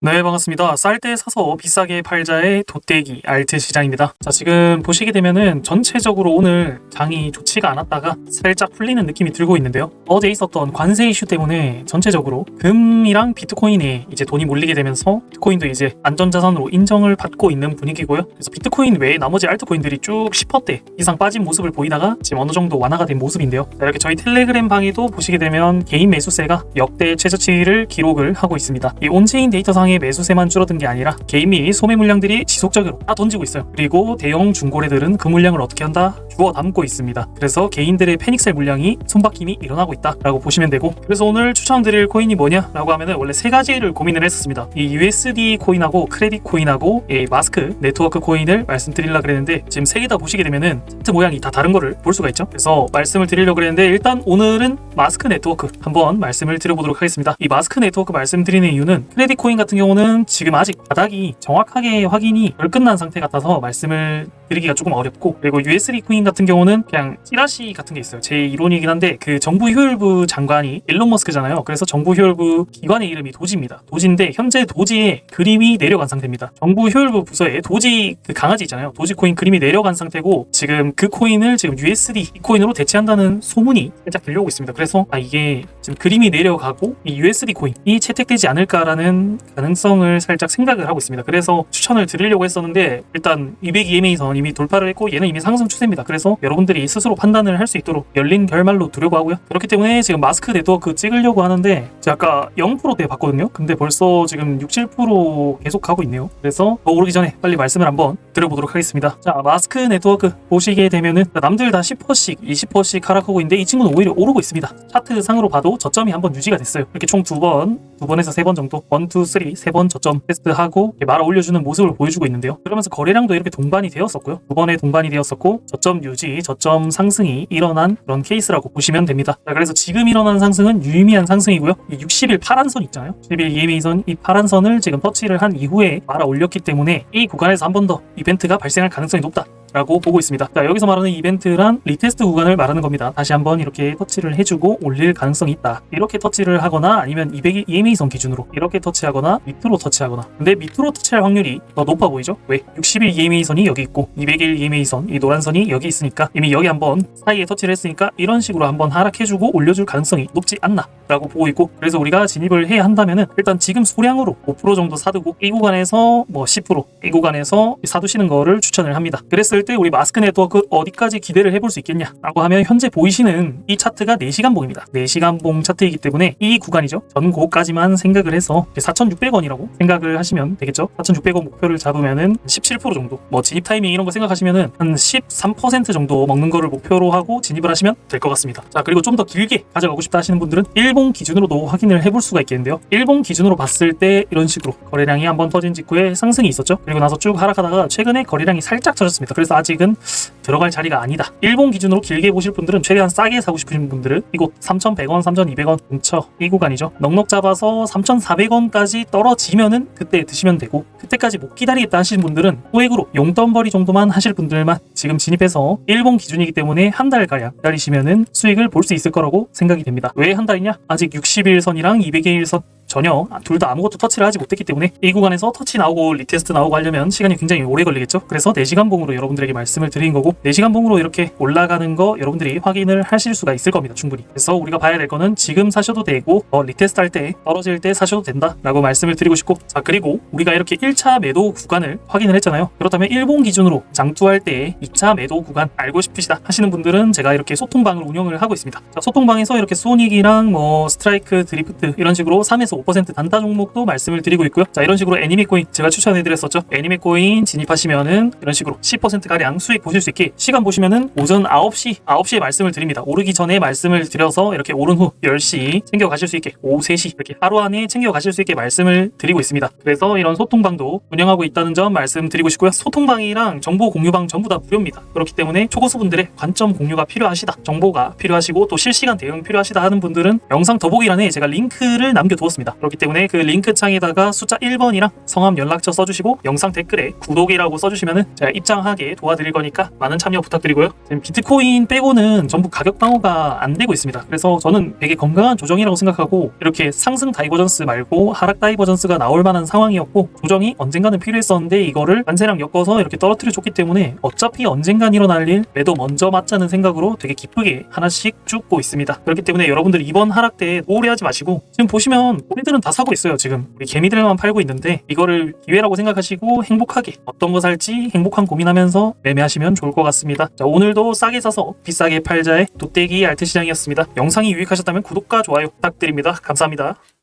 네, 반갑습니다. 쌀 때 사서 비싸게 팔자의 돗대기 알트 시장입니다. 자, 지금 보시게 되면은 전체적으로 오늘 장이 좋지가 않았다가 살짝 풀리는 느낌이 들고 있는데요. 어제 있었던 관세 이슈 때문에 전체적으로 금이랑 비트코인에 이제 돈이 몰리게 되면서 비트코인도 이제 안전자산으로 인정을 받고 있는 분위기고요. 그래서 비트코인 외에 나머지 알트코인들이 쭉 10%대 이상 빠진 모습을 보이다가 지금 어느 정도 완화가 된 모습인데요. 자, 이렇게 저희 텔레그램 방에도 보시게 되면 개인 매수세가 역대 최저치를 기록을 하고 있습니다. 이 온체인 데이터상 의 매수세만 줄어든 게 아니라 개인 및 소매 물량들이 지속적으로 다 던지고 있어요. 그리고 대형 중고래들은 그 물량을 어떻게 한다? 주워 담고 있습니다. 그래서 개인들의 패닉셀 물량이 손바뀜이 일어나고 있다라고 보시면 되고 그래서 오늘 추천드릴 코인이 뭐냐라고 하면은 원래 세 가지를 고민을 했었습니다. 이 USD 코인하고 크레딧 코인하고 이 마스크 네트워크 코인을 말씀드리려 그랬는데 지금 세 개 다 보시게 되면은 차트 모양이 다 다른 거를 볼 수가 있죠. 그래서 말씀을 드리려고 그랬는데 일단 오늘은 마스크 네트워크 한번 말씀을 드려보도록 하겠습니다. 이 마스크 네트워크 말씀드리는 이유는 크레딧 코인 같은 경우는 지금 아직 바닥이 정확하게 확인이 덜 끝난 상태 같아서 말씀을 드리기가 조금 어렵고 그리고 USD 코인 같은 경우는 그냥 찌라시 같은 게 있어요. 제 이론이긴 한데 그 정부 효율부 장관이 일론 머스크잖아요. 그래서 정부 효율부 기관의 이름이 도지입니다. 도지인데 현재 도지의 그림이 내려간 상태입니다. 정부 효율부 부서에 도지 그 강아지 있잖아요. 도지 코인 그림이 내려간 상태고 지금 그 코인을 지금 USD 이 코인으로 대체한다는 소문이 살짝 들려오고 있습니다. 그래서 아 이게 지금 그림이 내려가고 이 USD 코인이 채택되지 않을까라는 가능성을 살짝 생각을 하고 있습니다. 그래서 추천을 드리려고 했었는데 일단 202MA 선이 미 돌파를 했고 얘는 이미 상승 추세입니다. 그래서 여러분들이 스스로 판단을 할 수 있도록 열린 결말로 두려고 하고요. 그렇기 때문에 지금 마스크 네트워크 찍으려고 하는데 제가 아까 0%대 봤거든요. 근데 벌써 지금 6, 7% 계속 가고 있네요. 그래서 더 오르기 전에 빨리 말씀을 한번 드려보도록 하겠습니다. 자 마스크 네트워크 보시게 되면은 남들 다 10%씩 20%씩 하락하고 있는데 이 친구는 오히려 오르고 있습니다. 차트 상으로 봐도 저점이 한번 유지가 됐어요. 이렇게 총 두 번, 두 번에서 세 번 정도, 원, 투, 쓰리, 세번 저점 테스트하고 말아 올려주는 모습을 보여주고 있는데요. 그러면서 거래량도 이렇게 동반이 되었었고 요. 두 번에 동반이 되었었고 저점 유지, 저점 상승이 일어난 그런 케이스라고 보시면 됩니다. 자, 그래서 지금 일어난 상승은 유의미한 상승이고요. 이 60일 파란 선 있잖아요. 60일 EMA선 이 파란 선을 지금 터치를 한 이후에 말아 올렸기 때문에 이 구간에서 한 번 더 이벤트가 발생할 가능성이 높다. 라고 보고 있습니다. 자, 여기서 말하는 이벤트란 리테스트 구간을 말하는 겁니다. 다시 한번 이렇게 터치를 해주고 올릴 가능성이 있다. 이렇게 터치를 하거나 아니면 200 EMA선 기준으로 이렇게 터치하거나 밑으로 터치하거나 근데 밑으로 터치할 확률이 더 높아 보이죠? 왜? 60일 EMA선이 여기 있고 200일 EMA선 이 노란 선이 여기 있으니까 이미 여기 한번 사이에 터치를 했으니까 이런 식으로 한번 하락해주고 올려줄 가능성이 높지 않나 라고 보고 있고 그래서 우리가 진입을 해야 한다면은 일단 지금 소량으로 5% 정도 사두고 이 구간에서 뭐 10%이 구간에서 사두시는 거를 추천을 합니다. 그랬을 때 우리 마스크 네트워크 어디까지 기대를 해볼 수 있겠냐 라고 하면 현재 보이시는 이 차트가 4시간 봉입니다. 4시간 봉 차트이기 때문에 이 구간이죠. 전고까지만 생각을 해서 4,600원이라고 생각을 하시면 되겠죠. 4,600원 목표를 잡으면은 17% 정도 뭐 진입 타이밍 이런 거 생각하시면은 한 13% 정도 먹는 거를 목표로 하고 진입을 하시면 될 것 같습니다. 자 그리고 좀 더 길게 가져가고 싶다 하시는 분들은 일본 기준으로도 확인을 해볼 수가 있겠는데요. 일본 기준으로 봤을 때 이런 식으로 거래량이 한번 터진 직후에 상승이 있었죠. 그리고 나서 쭉 하락하다가 최근에 거래량이 살짝 터졌습니다. 그래서 아직은 들어갈 자리가 아니다. 일본 기준으로 길게 보실 분들은 최대한 싸게 사고 싶으신 분들은 이곳 3,100원, 3,200원 근처 이 구간이죠. 넉넉 잡아서 3,400원까지 떨어지면은 그때 드시면 되고 그때까지 못 기다리겠다 하시는 분들은 소액으로 용돈벌이 정도만 하실 분들만 지금 진입해서 일본 기준이기 때문에 한 달가량 기다리시면은 수익을 볼 수 있을 거라고 생각이 됩니다. 왜 한 달이냐? 아직 60일 선이랑 200일 선 전혀 둘 다 아무것도 터치를 하지 못했기 때문에 이 구간에서 터치 나오고 리테스트 나오고 하려면 시간이 굉장히 오래 걸리겠죠. 그래서 4시간 봉으로 여러분들에게 말씀을 드린 거고 4시간 봉으로 이렇게 올라가는 거 여러분들이 확인을 하실 수가 있을 겁니다. 충분히. 그래서 우리가 봐야 될 거는 지금 사셔도 되고 어, 리테스트 할 때 떨어질 때 사셔도 된다라고 말씀을 드리고 싶고 자 그리고 우리가 이렇게 1차 매도 구간을 확인을 했잖아요. 그렇다면 일본 기준으로 장투할 때 2차 매도 구간 알고 싶으시다 하시는 분들은 제가 이렇게 소통방을 운영을 하고 있습니다. 자, 소통방에서 이렇게 소닉이랑 뭐 스트라이크 드리프트 이런 식으로 3에서 5% 단타 종목도 말씀을 드리고 있고요. 자 이런 식으로 애니메 코인 제가 추천해드렸었죠. 애니메 코인 진입하시면은 이런 식으로 10% 가량 수익 보실 수 있게 시간 보시면은 오전 9시 9시에 말씀을 드립니다. 오르기 전에 말씀을 드려서 이렇게 오른 후 10시 챙겨 가실 수 있게 오후 3시 이렇게 하루 안에 챙겨 가실 수 있게 말씀을 드리고 있습니다. 그래서 이런 소통방도 운영하고 있다는 점 말씀드리고 싶고요. 소통방이랑 정보 공유방 전부 다 무료입니다. 그렇기 때문에 초고수분들의 관점 공유가 필요하시다. 정보가 필요하시고 또 실시간 대응 필요하시다 하는 분들은 영상 더보기란에 제가 링크를 남겨두었습니다. 있습니다. 그렇기 때문에 그 링크 창에다가 숫자 1번이랑 성함 연락처 써주시고 영상 댓글에 구독이라고 써주시면은 제가 입장하게 도와드릴 거니까 많은 참여 부탁드리고요. 지금 비트코인 빼고는 전부 가격 방어가 안 되고 있습니다. 그래서 저는 되게 건강한 조정이라고 생각하고 이렇게 상승 다이버전스 말고 하락 다이버전스가 나올 만한 상황이었고 조정이 언젠가는 필요했었는데 이거를 관세랑 엮어서 이렇게 떨어뜨려 줬기 때문에 어차피 언젠간 일어날 일 매도 먼저 맞자는 생각으로 되게 기쁘게 하나씩 죽고 있습니다. 그렇기 때문에 여러분들 이번 하락 때 오래 하지 마시고 지금 보시면 우리들은 다 사고 있어요. 지금 우리 개미들만 팔고 있는데 이거를 기회라고 생각하시고 행복하게 어떤 거 살지 행복한 고민하면서 매매하시면 좋을 것 같습니다. 자 오늘도 싸게 사서 비싸게 팔자의 도떼기 알트 시장이었습니다. 영상이 유익하셨다면 구독과 좋아요 부탁드립니다. 감사합니다.